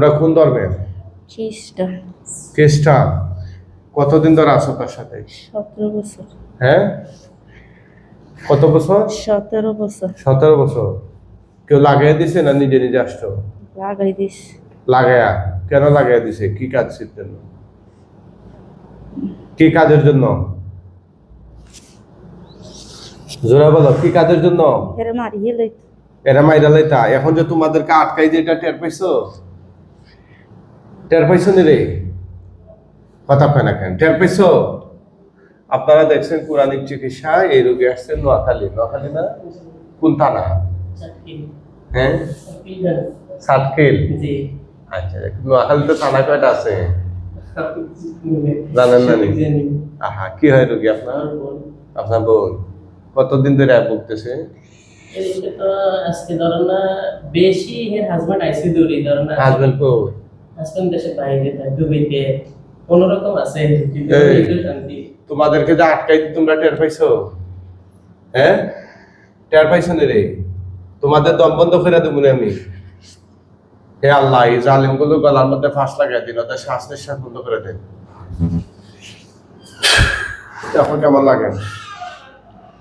তোমরা কোন ধর্মের? খ্রিস্টান। খ্রিস্টান। কতদিন ধরে আছো তার সাথে? সতেরো বছর। হ্যাঁ? কত বছর? সতেরো বছর। সতেরো বছর। কেউ লাগাই দিছে না নিজে নিজে আসছো? লাগাই দিস। লাগায়া? কেন লাগাই দিছে? কি কাজ জন্য? কি কাজের জন্য? জোরা বলো কি কাজের জন্য? এরে মারিয়ে এরা মাইরা লাইতা। এখন যে তোমাদেরকে আটকাই যে এটা টের পাইছো? টের পাইছো নি রে? কথা কয় না কেন? টের পাইছো? আপনারা দেখছেন পুরাণিক চিকিৎসা এই রোগী আসছেন নোয়াখালী। নোয়াখালী না? কোন থানা হ্যাঁ? সাতকিল জি। আচ্ছা নোয়াখালীতে থানা কয়টা আছে? জানেন না আহা কি হয় রোগী আপনার? আপনার বোন। কতদিন ধরে ভুগতেছে? আজকে ধরো না বেশি এর হাজবেন্ড আইসি দূরে ধরো না। হাজবেন্ড কো হাজবেন্ড দেশে বাইরে থাকে দুবাইতে কোন রকম আছে কিন্তু শান্তি। তোমাদেরকে যে আটকাই তোমরা টের পাইছো? হ্যাঁ টের পাইছো নি রে? তোমাদের দম বন্ধ করে দেবো না আমি। হে আল্লাহ এই জালিমগুলো গলার মধ্যে ফাঁস লাগাই দিন ওদের শ্বাস নিঃশ্বাস বন্ধ করে দেন। দেখো কেমন লাগে।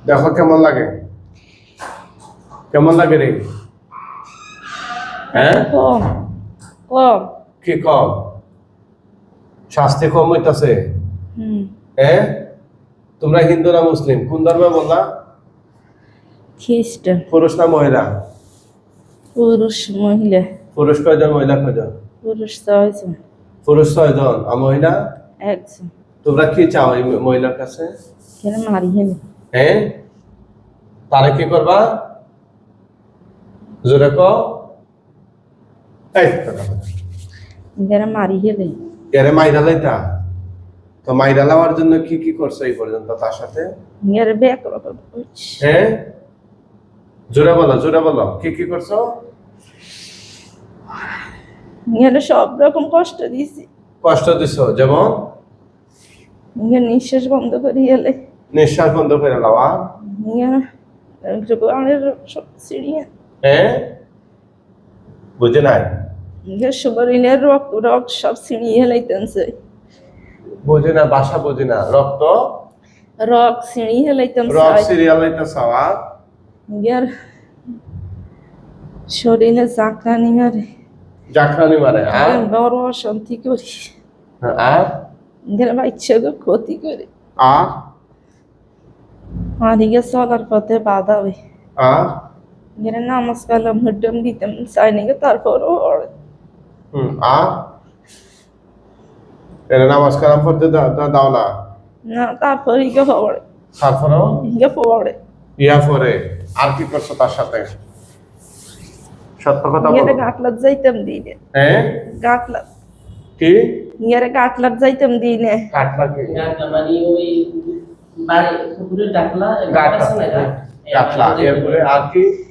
দেখো কেমন লাগে। কেমন লাগে রে? হ্যাঁ কি কম? শাস্তি কম হইতাছে। হ্যাঁ তোমরা হিন্দু না মুসলিম? কোন ধর্মে বললা? খ্রিস্টান। পুরুষ না মহিলা? পুরুষ মহিলা। পুরুষ কয়জন মহিলা কয়জন? পুরুষ ছয়জন। পুরুষ ছয়জন। আর মহিলা? একজন। তোমরা কি চাও এই মহিলার কাছে? কেন মারিয়ে নি হ্যাঁ তারা কি করবা? জোরে ক এই কথা কেন মারিয়ে লই এরে মাইরা লাইতা? তো মাইরা লাওয়ার জন্য কি কি করছ এই পর্যন্ত তার সাথে? এর ব্যাক হ্যাঁ জোরে বলো জোরে বলো কি কি করছ? এর সব রকম কষ্ট দিছি কষ্ট দিছো যেমন? এর নিঃশ্বাস বন্ধ করে এলে। নিঃশ্বাস বন্ধ করে লাওয়া? এর জোগানের সব সিঁড়িয়া হ্যাঁ বুঝে নাই? এর শরীরের রক রক সব ছিঁড়িয়ে লাইতেছে বুঝে না বাসা বুঝে না। রক্ত রক ছিঁড়িয়ে রক সিরিয়াল এটা সাওয়া এর শরীরে চাকরানি মারে। জাখরানি মারে আর বড় অশান্তি করি। আর? ক্ষতি করে। আর আদিকে চলার পথে বাধা হয় আর এর নামাজ কালাম হড্ডম দিতাম তারপরও এর নামাজ কালাম পড়তে দাও- না। না তারপর পড়ে। তারপরেও? ইকে পড়ে। ইয়া পরে আর কি করছ তার সাথে? সত্য কথা বলো। গাটলাত যাইতাম দিনে। হ্যাঁ গাটলাত। কি? ইয়ে গাটলাত যাইতাম দিনে। কাটলা কি? গাটলা মানে ওই বাড়ি পুকুরে ডাকলা গাট আছে না গাট কাটলা এরপরে আর কি?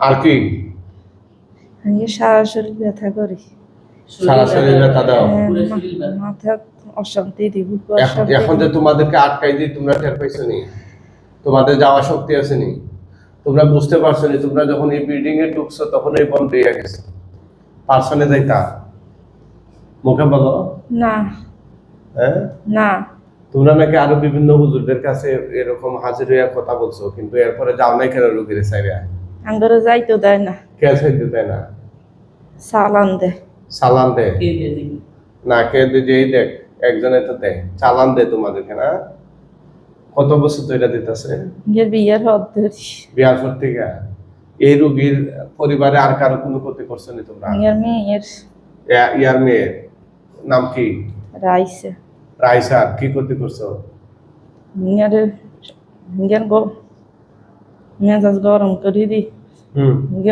আর কি? সারা শরীর ব্যথা করে। সারা শরীর ব্যথা দাও? হ্যাঁ। মাথা অশান্তি দিব এখন যে তোমাদেরকে আটকাই দিয়ে তোমরা টের পাইছো নি? তোমাদের যাওয়া শক্তি আছে নি? তোমরা বুঝতে পারছ নি তোমরা যখন এই বিল্ডিং এ ঢুকছো তখন এই বন্ধ হয়ে গেছে। পার্সনে যাইতা মুখে বলো। না। হ্যাঁ? না। তোমরা নাকি আরও বিভিন্ন হুজুরদের কাছে এরকম হাজির হইয়া কথা বলছো কিন্তু এরপরে যাও নাই কেন রুগীর সাইরে আঙ্গরে যাইতো দেয় না কে সাইড দেয় না সালান দে সালান দে কে না কে দে যেই দেখ একজনে তো দেয় চালান দে তোমাদেরকে না কত বছর তো এটা দিতেছে বিয়ের হদ ধরি বিয়ার পর থেকে এই রুগীর পরিবারে আর কারও কোনো ক্ষতি করছ নি তোমরা ইয়ের মেয়ের ইয়ার মেয়ের নাম কি রাইছে রাইসা কি ক্ষতি করছ ইয়ের ইয়ের গো মেজাজ গরম করে দি হুম।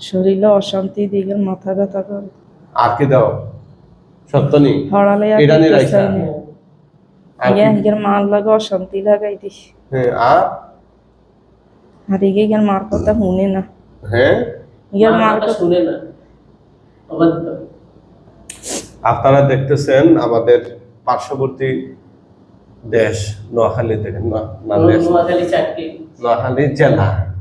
শরীরে অশান্তি দি ইয়ের মাথা ব্যথা করে। আর কি দাও? সত্য নি হড়ালে এটা ইয়ে কি- মার লাগে অশান্তি লাগাই দি হ্যাঁ আর? আর ইয়ের মার কথা শুনে না। হ্যাঁ? মার কথা শুনে না। আপনারা দেখতেছেন আমাদের পার্শ্ববর্তী দেশ নোয়াখালী থেকে নোয়াখালী জেলা।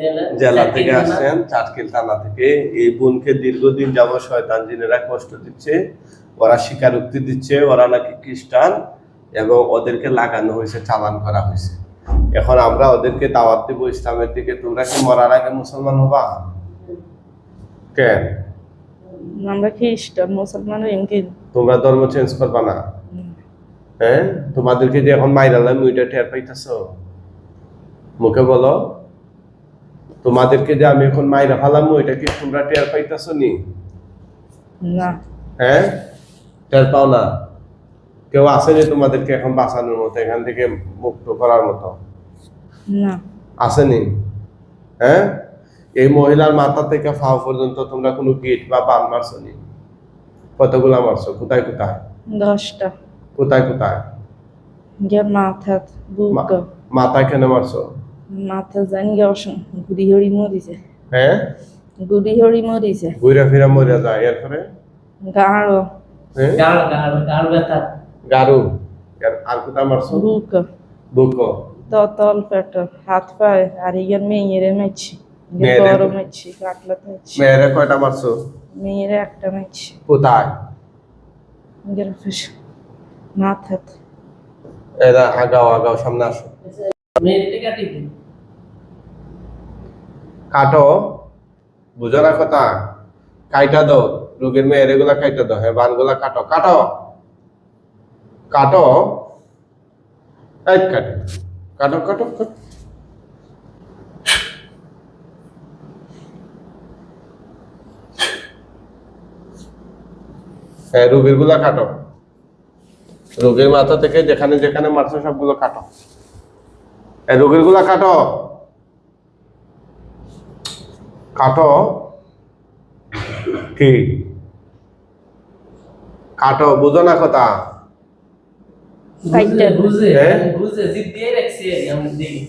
জেলা। জেলা থেকে আসছেন চাটকিল থানা থেকে। এই বোনকে দীর্ঘদিন যাব শয়তান জিনেরা কষ্ট দিচ্ছে ওরা স্বীকারোক্তি দিচ্ছে ওরা নাকি খ্রিস্টান এবং ওদেরকে লাগানো হয়েছে চালান করা হয়েছে। এখন আমরা ওদেরকে দাওয়াত দিব ইসলামের দিকে। তোমরা কি মরার আগে মুসলমান হবা? কেন? আমরা খ্রিস্টান মুসলমান তোমরা ধর্ম চেঞ্জ করবা না? হ্যাঁ? তোমাদেরকে যে এখন মাইরালাম ওইটা টের পাইতেছ? মুখে বলো। তোমাদেরকে যে আমি এখন মাইরা ফালাম ওইটা কি তোমরা টের পাইতেছ নি। না হ্যাঁ? টের পাও না? কেউ আসেনি তোমাদেরকে এখন বাঁচানোর মতো এখান থেকে মুক্ত করার মতো? না। আসেনি? হ্যাঁ? এই মহিলার মাথা থেকে ফাও পর্যন্ত তোমরা কোনো গিট বা বান মারছো নি কতগুলা মারছো? কোথায় কোথায়? দশটা। কোথায় কোথায়? মাথা মাথায় কেন মারছো? মাথা জানি অসম গুড়ি হরি মরিছে হ্যাঁ গুড়ি হরি মরিছে ঘুরে ফিরে মরে যায় এরপরে হ্যাঁ গাড় গাড় গাড় ব্যথা গারু আর- কোথায় মারছো বুক। বুকো। তল পেট হাত পায়ে আর ইয়ার মেয়েরে মেছি মেয়েরে- মেছি কাটলাতে মেছি মেয়েরে কয়টা মারছো মেয়েরে একটা মেছি কোথায়? গেল ফিস। মাথাত। এরা আগাও আগাও সামনে আসো। মেয়েটা কাটি দিন কাটো বুঝো না কথা? কাইটা দাও রোগীর মেয়ের এগুলা কাইটা দাও হ্যাঁ বানগুলা কাটো। কাটো? কাটো? এই কাটে। কাটো কাটো। হ্যাঁ রোগীরগুলা কাটো। রোগীর মাথা থেকে যেখানে যেখানে মারছো সবগুলো কাটো। রোগীরগুলা কাটো। কাটো। কি? কাটো বুঝো না কথা? বুঝে বুঝে? বুঝে। জিদ দিয়ে রাখছি আমি দেখি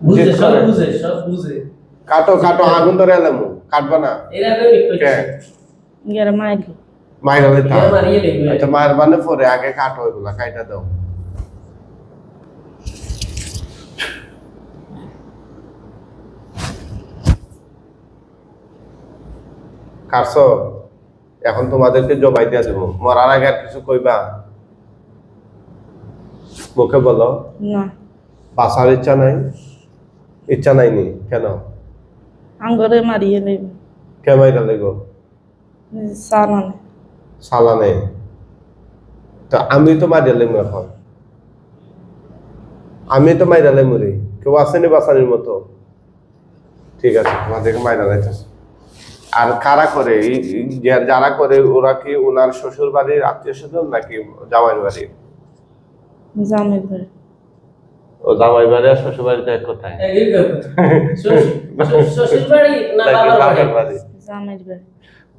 বুঝে জিদ সব করে? বুঝে সব বুঝে। কাটো কাটো আগুন ধরে এলাম। কাটবা না। মায়ের আচ্ছা মায়ের মানে পরে আগে কাটো এগুলা কাইটা দাও। কাটছো এখন তোমাদেরকে জবাই দিয়া দেবো। মরার আগে আর কিছু কইবা? মুখে বলো। না। বাঁচার ইচ্ছা নাই? ইচ্ছা নাই নি কেন? আঙ্গরে মারিয়ে নেব। কে মাইরা লেগো সালানে সালা নেই তো আমি তো মাইরা লেমু এখন। আমি তো মাইরা লেমুরি কেউ আসেনি বাঁচানির মতো? ঠিক আছে তোমাদেরকে মাইরা লাইতেছে আর কারা করে? যারা করে ওরা কি ওনার শ্বশুর বাড়ির আত্মীয় স্বজন নাকি জামাই বাড়ির ও জামাই বাড়ি আর শ্বশুর বাড়িতে এক কোথায় শ্বশুর শ্বশুর বাড়ি না বাবার বাড়ি? বাড়ি? জামের বাড়ি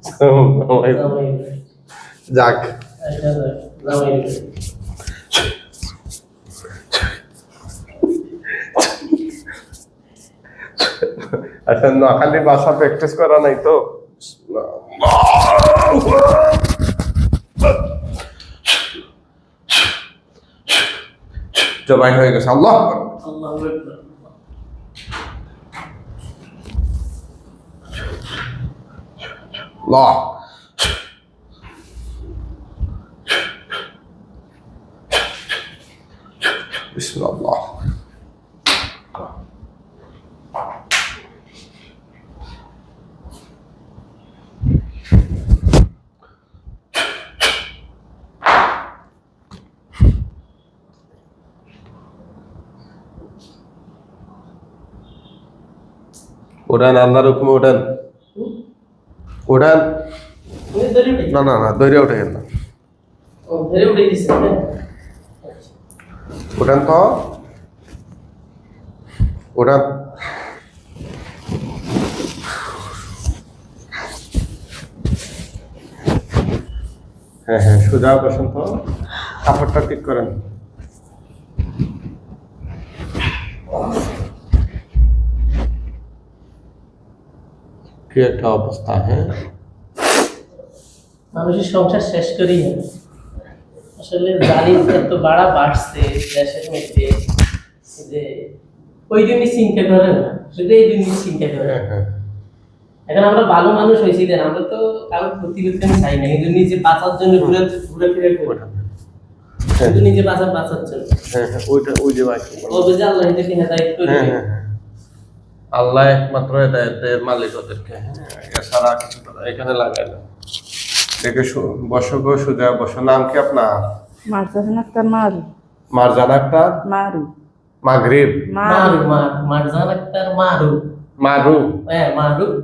জামাই- জামাই বাড়ি। যাক আচ্ছা, নোয়াখালী ভাষা প্র্যাকটিস করা নাই তো? জবাই হয়ে গেছে আল্লাহ আল্লাহু। উড়ান আল্লাহর হুকুমে ধরে উঠে না না না দৈরে উঠে দিছে হ্যাঁ। তো। উড়ান হ্যাঁ হ্যাঁ সোজা বসেন তো। কাপড়টা ঠিক করেন। কি একটা অবস্থা হ্যাঁ মানুষের সংসার শেষ হবে। আসলে জানি এত বাড়া বাড়ছে দেশের মধ্যে যে ওই দিনই চিন্তা করে না শুধু এই জিনিস চিন্তা করে হ্যাঁ হ্যাঁ। এখন আমরা ভালো মানুষ হয়েছি দেন আমরা তো কারোর ক্ষতি করতে চাই না কিন্তু নিজে বাঁচার জন্য ঘুরে ঘুরে ফিরে করি। শুধু নিজে বাঁচার বাঁচার জন্য। হ্যাঁ হ্যাঁ ওইটা ওই যে বাকি। ও বুঝে আল্লাহ হেদায়ত করে। আল্লাহ একমাত্র হেদায়েতের মালিক ওদেরকে। এছাড়া কিছু। এখানে লাগাই না। দেখে শু- বসো গো সুজা বসো। নাম কি আপনার? মারজান আক্তার মারু। মারজানা আক্তার? মারু। মাগরিব। মারু। মারজান আক্তার মারু। মারু। হ্যাঁ মারু।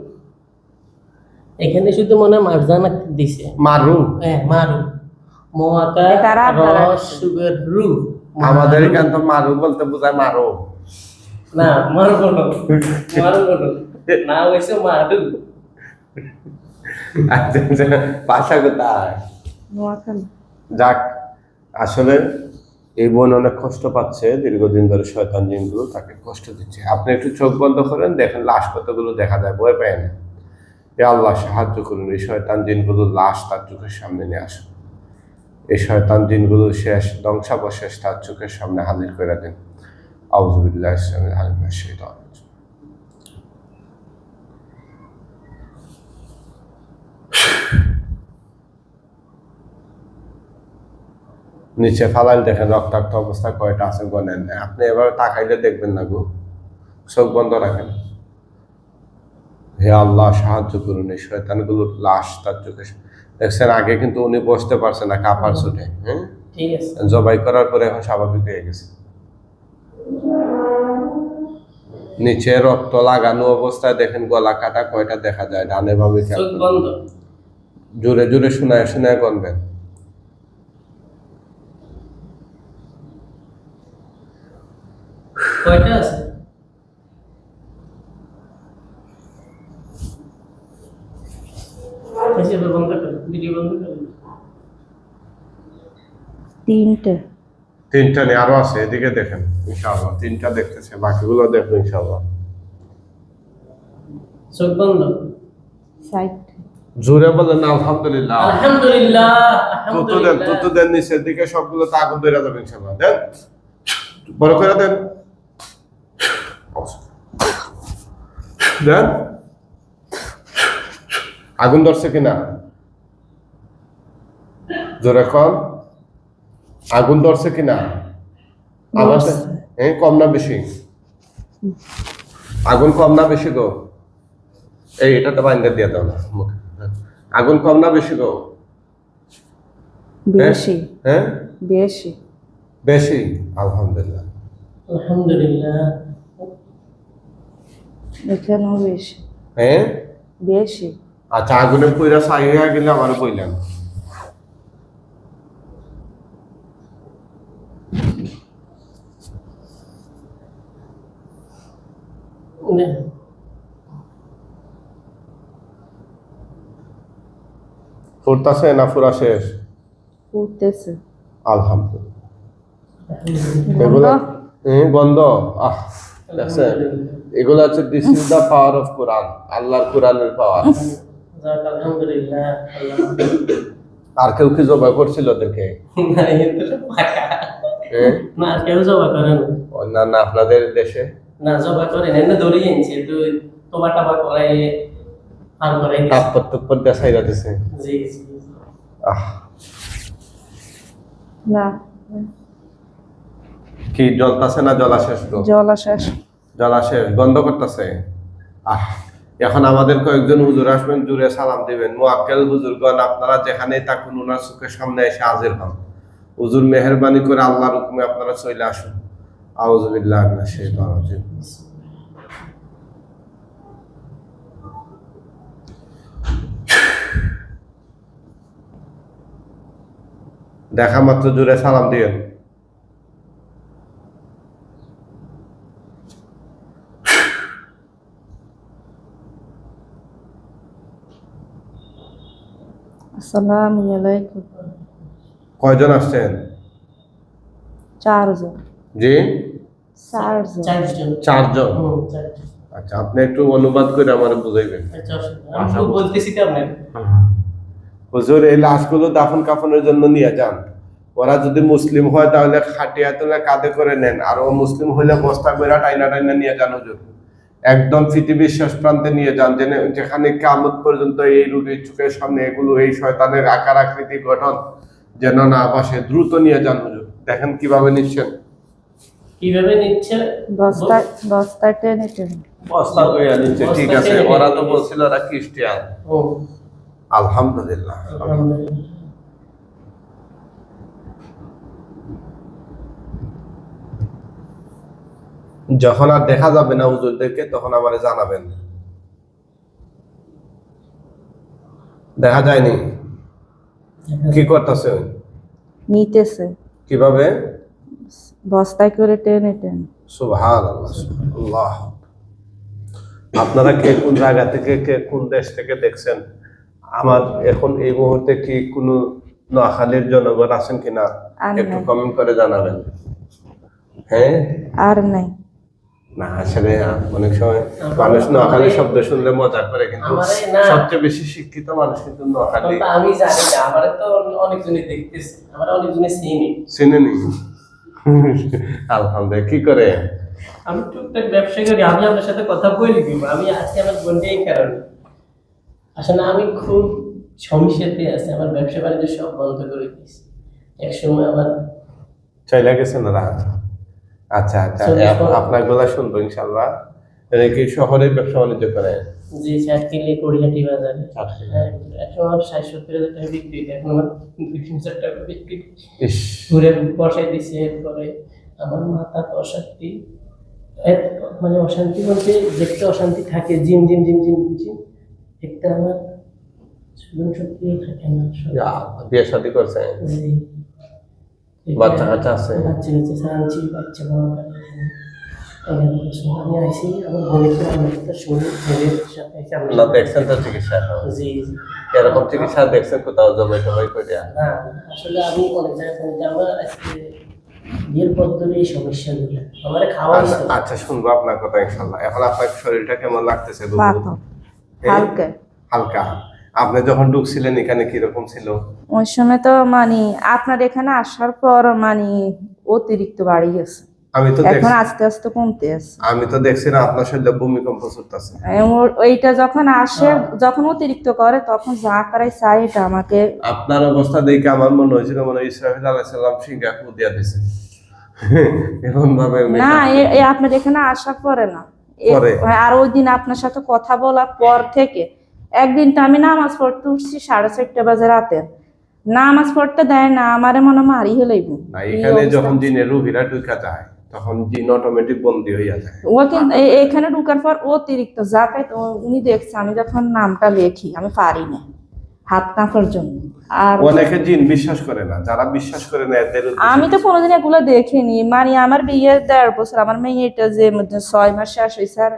এখানে শুধু মনে হয় মারজান আক্তার দিছে। মারু। হ্যাঁ মারু। মোয়াকা রস সুগার রু আমাদের এখানে তো মারু বলতে বোঝায় মারো। না মারু বলো মারু বলো না হয়েছে মারু ভাষা কোথায়? নোয়াখালী। যাক আসলে এই বোন অনেক কষ্ট পাচ্ছে দীর্ঘদিন ধরে শয়তান জিনগুলো তাকে কষ্ট দিচ্ছে। আপনি একটু চোখ বন্ধ করেন দেখেন লাশ কতগুলো দেখা যায় ভয় পায় না এ আল্লাহ সাহায্য করুন এই শয়তান জিনগুলো লাশ তার চোখের সামনে নিয়ে আসুন এই শয়তান জিনগুলো শেষ ধ্বংসাবশেষ তার চোখের সামনে হাজির করে দেন। আউজুবিল্লাহ ইসলামের আলিমের শৈতান নিচে ফালাইল দেখেন রক্তাক্ত অবস্থা কয়টা আছে গনেন আপনি এবার তাকাইলে দেখবেন না গো। চোখ বন্ধ রাখেন। হে আল্লাহ সাহায্য করুন এই শয়তানগুলোর লাশ তার চোখে দেখছেন আগে কিন্তু উনি বসতে পারছে না কাপার ছুটে হ্যাঁ ঠিক আছে। জবাই করার পরে এখন স্বাভাবিক হয়ে গেছে। নিচে রক্ত লাগানো অবস্থায় দেখেন গলা কাটা কয়টা দেখা যায় ডানে বামে জোরে জোরে শোনায় শোনায় গনবেন কয়টা আছে? করো। তিনটে। তিনটা নেই আরও আছে এদিকে দেখেন ইনশাআল্লাহ। তিনটা দেখতেছে বাকিগুলো দেখব ইনশাআল্লাহ। চোখ বন্ধ? জোরে বলেন আলহামদুলিল্লাহ। আলহামদুলিল্লাহ তুতু দেন তুতু দেন নিচের দিকে সবগুলো তো আগুন ধরে যাবে ইনশাআল্লাহ। দেন বড় করে দেন। দেন। আগুন ধরছে কিনা? জোরে কম আগুন ধরছে কিনা আমার হ্যাঁ কম না বেশি? আগুন কম না বেশি গো? এই এটা তো বাইন্দা দিয়ে দাও না আগুন কম না বেশি গো? হ্যাঁ? বেশি। হ্যাঁ? বেশি। বেশি? আলহামদুলিল্লাহ। আলহামদুলিল্লাহ। এখানেও বেশি। হ্যাঁ? বেশি। আচ্ছা আগুনের পয়রা ছাই হয়ে গেলে আমার বললেন ফুরতাছে না ফুরা শেষ? উঠতেছে আলহামদুলিল্লাহ? এগুলো গন্ধ আহ দেখছেন? এগুলো হচ্ছে this is the power of Quran আল্লাহর কোরআনের পাওয়ার আর কেউ কি জবা করছিল দেখে? না। হ্যাঁ? না কেউ জবা করে না অন্যান্য আপনাদের দেশে? না জবা দড়ি তো টাবা করাই। তাপ্পর দিছে জি জি। আহ। না। কি না জলাশেষ জলাশেষ বন্ধ করতেছে? আহ এখন আমাদের কয়েকজন হুজুর আসবেন জুড়ে সালাম দিবেন। মোয়াক্কেল হুজুরগণ আপনারা যেখানেই থাকুন ওনার চোখের সামনে এসে হাজির হন। হুজুর মেহরবানি করে আল্লাহর হুকুমে আপনারা চলে আসুন। আউজুবিল্লাহ মিনাশ শাইতানির রাজিম দেখা মাত্র জুড়ে সালাম দিয়েন আসসালামু আলাইকুম কয়জন আসছেন চারজন জি? চারজন। আচ্ছা আপনি একটু অনুবাদ করে আমার বুঝাইবেন। আচ্ছা, বলতেছি তো আপনাকে হুজুর এই লাশগুলো দাফন কাফনের জন্য নিয়ে যান। ওরা যদি মুসলিম হয় তাহলে খাটিয়া তুলে কাঁধে করে নেন। আর ও মুসলিম হইলে বস্তা করে টাইনা টাইনা নিয়ে যান হুজুর। একদম পৃথিবীর শেষ প্রান্তে নিয়ে যান। যেনে- যেখানে কামত পর্যন্ত এই রোগীর চোখের সামনে এগুলো এই শয়তানের আকার আকৃতি গঠন যেন না বসে দ্রুত নিয়ে যান হুজুর। দেখেন কীভাবে নিচ্ছেন। কীভাবে নিচ্ছে? বস্তায় টেনে টেনে বস্তা হয়ে নিচ্ছে ঠিক আছে। ওরা তো বলছিল ওরা খ্রিস্টিয়ান ও। আলহামদুলিল্লাহ। আলহামদুলিল্লাহ। যখন আর দেখা যাবে না হুজুরদেরকে তখন আমারে জানাবেন। দেখা যায়নি? কি করতেছে নিতেছে। কীভাবে? বস্তায় করে টেনে টেনে। আপনারা কে কোন জায়গা থেকে কে কোন দেশ থেকে দেখছেন? আমার এখন এই মুহূর্তে কি কোনো নোয়াখালীর জনগণ আছেন কিনা একটু কমেন্ট করে জানাবেন। হ্যাঁ? আর নাই। না আসলে অনেক সময় মানুষ নোয়াখালী শব্দ শুনলে মজা করে কিন্তু সবচেয়ে বেশি শিক্ষিত মানুষ কিন্তু নোয়াখালী। আমি জানি না আমার তো অনেকজনই দেখতেছে। আমার অনেকজনই চিনি। চিনেনি? আলহামদুলিল্লাহ কি করে? আমি টুকটাক ব্যবসা করি আমি আপনার সাথে কথা বলি দিব আমি আজকে আমার বন্ধু এই কারণে। আসলে আমি খুব সমস্যাতে আছি আমার ব্যবসা বাণিজ্য সব বন্ধ করে দিয়েছি। একসময় আমার চাইলা গেছেন না? আচ্ছা আচ্ছা। আপনারগুলা শুনব ইনশাল্লাহ। এরা কি শহরে ব্যবসা বাণিজ্য করে? যে চাকরি কড়িয়াটি বাজারে চাকরি। হ্যাঁ, এখন আমার ষাট সত্তর হাজার টাকা বিক্রি এখন আমার দুই তিন হাজার টাকা বিক্রি। ঘুরে বসাই দিছে এরপরে আমার মাথা অশান্তি। মানে অশান্তি বলতে দেখতে অশান্তি থাকে জিম জিম জিম জিম জিম। একটা আমার সুজন শক্তি থাকে না বিয়ে শাদী করছে? জি। বাচ্চা কাচ্চা আছে? বাচ্চা কাচ্চা সারাচ্ছি বাচ্চা বসে আমি আইসি আমার বোনের তো আমার ছেলের সাথে না দেখছেন তো চিকিৎসা জি জি। এরকম চিকিৎসা দেখছেন কোথাও টমাই করে না আসলে আমি অনেক জায়গায় আমার আজকে বিয়ের পর ধরে এই সমস্যাগুলো আমার খাওয়াই আচ্ছা, আচ্ছা শুনব আপনার কথা ইনশাল্লাহ এখন আপনার শরীরটা কেমন লাগতেছে এই, হালকা। হালকা। আপনি যখন ঢুকছিলেন এখানে কীরকম ছিল? ওই সময় তো মানে আপনার এখানে আসার পর মানে অতিরিক্ত বাড়ি গেছে। আমি তো এখন আস্তে আস্তে কমতে আছে। আমি তো দেখছি না আপনার শরীরে ভূমিকম্প চলতেছে ওইটা যখন আসে যখন অতিরিক্ত করে তখন যা করাই চাই এটা আমাকে আপনার অবস্থা দেখে আমার মনে হয়েছিল মনে হয় ইসরাফিল আলাইসাল্লাম সিঙ্গাপুর দিয়া দিছে। এমন ভাবে না এ- এ আপনার এখানে আসার পরে না। আর ওই দিন আপনার সাথে কথা বলার পর থেকে একদিন তো আমি নামাজ পড়তে উঠছি সাড়ে চারটে বাজে রাতে। নামাজ পড়তে দেয় না আমারে মনে হয় মারি হলেইব না এখানে যখন জিনের রুগীরা ঢুকা যায় তখন জিন অটোমেটিক বন্দি হইয়া যায়। ও কিন্তু এখানে ঢুকার পর অতিরিক্ত তো উনি দেখছে আমি যখন নামটা লেখি আমি পারি না হাত কাঁপার জন্য। আর অনেকে জিন বিশ্বাস করে না যারা বিশ্বাস করে না এদের আমি তো কোনোদিন এগুলো দেখিনি। মানে আমার বিয়ে দেড় বছর আমার মেয়ে এটা যে ছয় মাস শেষ হয়েছে আর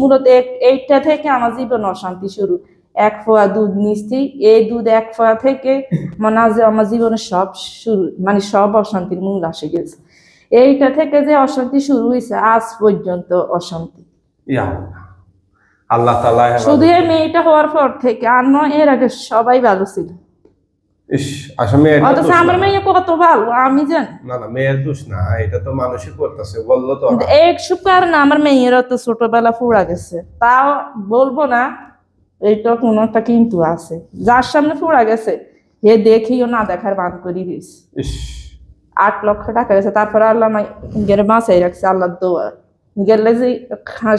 মূলত এইটা থেকে আমার জীবন অশান্তি শুরু। এক ফোয়া দুধ নিচ্ছি এই দুধ এক ফোয়া থেকে মনে হয় আমার জীবনের সব শুরু মানে সব অশান্তির মূল আসে গেছে। এইটা থেকে যে অশান্তি শুরু হয়েছে আজ পর্যন্ত অশান্তি। আল্লাহ তালা শুধু এই মেয়েটা হওয়ার পর থেকে আর নয় এর আগে সবাই ভালো ছিল। আমার। মেয়ে কত ভালো আমি জানি। না না মেয়ের দোষ না এটা তো মানুষই করতেছে বলল তো কিন্তু এইসব আমার তো ছোটবেলা ফুরা গেছে। তাও বলব না এইটা কোনো একটা কিন্তু আছে। যার সামনে ফুরা গেছে হে দেখিও না দেখার বান করে ইস। আট লক্ষ টাকা গেছে। তারপরে আল্লাহ গেলে বাঁচাই রাখছে আল্লাহ দোয়া। গেলে যে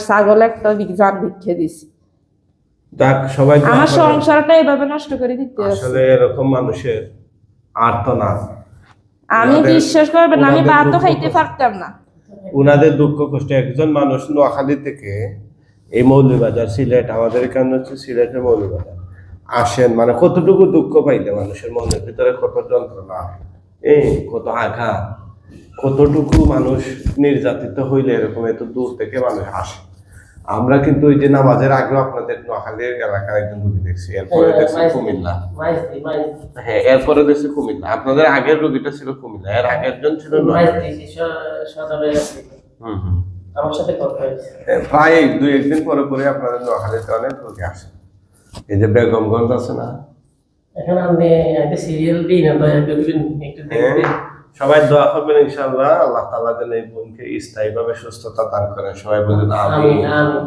ছাগল একটা জান ভিক্ষে দিছি। সবাই আমার সংসারটা এভাবে নষ্ট করে দিতে আসলে এরকম মানুষের আর তো না। আমি বিশ্বাস করবেন আমি ভাতও খাইতে পারতাম না। উনাদের দুঃখ কষ্ট। একজন মানুষ নোয়াখালী থেকে এই মৌলবাজার সিলেট আমাদের এখানে হচ্ছে সিলেটের মৌলবাজার আসেন মানে কতটুকু দুঃখ পাইলে মানুষের মনের ভিতরে কত যন্ত্রণা। এই কত আঘাত কতটুকু মানুষ নির্যাতিত হইলে এরকম এত দূর থেকে মানুষ আসে? আমরা কিন্তু ওই যে নামাজের আগে আপনাদের নোয়াখালীর এলাকার একজন রুগী দেখছি এরপরে দেখছি কুমিল্লা। হ্যাঁ এরপরে দেখছি কুমিল্লা। আপনাদের আগের রুগীটা ছিল কুমিল্লা এর আগের জন ছিল হুম হুম। প্রায় দুই একদিন পরে পরে আপনাদের নোয়াখালীতে অনেক রুগী আসে। এই যে বেগমগঞ্জ আছে না এখন আমি একটা সিরিয়াল দিই না দয়া করবেন একটু দেখবেন সবাই দোয়া করবেন ইনশাআল্লাহ। আল্লাহ তাআলা যেন এই বোনকে স্থায়ীভাবে সুস্থতা দান করেন। সবাই বলেন আমিন। আমিন আমিন।